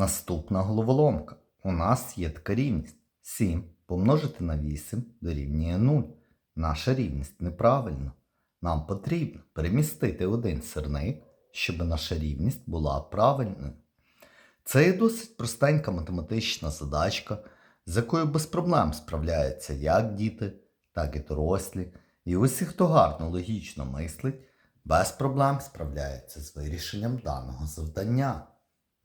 Наступна головоломка. У нас є така рівність. 7 помножити на 8 дорівнює 0. Наша рівність неправильна. Нам потрібно перемістити один сирник, щоб наша рівність була правильною. Це є досить простенька математична задачка, з якою без проблем справляються як діти, так і дорослі. І усі, хто гарно логічно мислить, без проблем справляється з вирішенням даного завдання.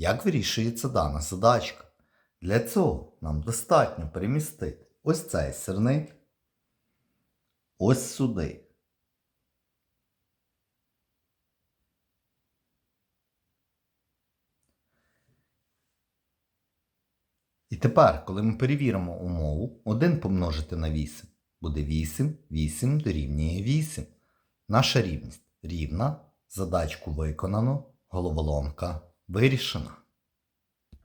Як вирішується дана задачка? Для цього нам достатньо перемістити ось цей сирник ось сюди. І тепер, коли ми перевіримо умову, 1 помножити на 8 буде 8, 8 дорівнює 8. Наша рівність рівна, задачку виконано, головоломка вирішена.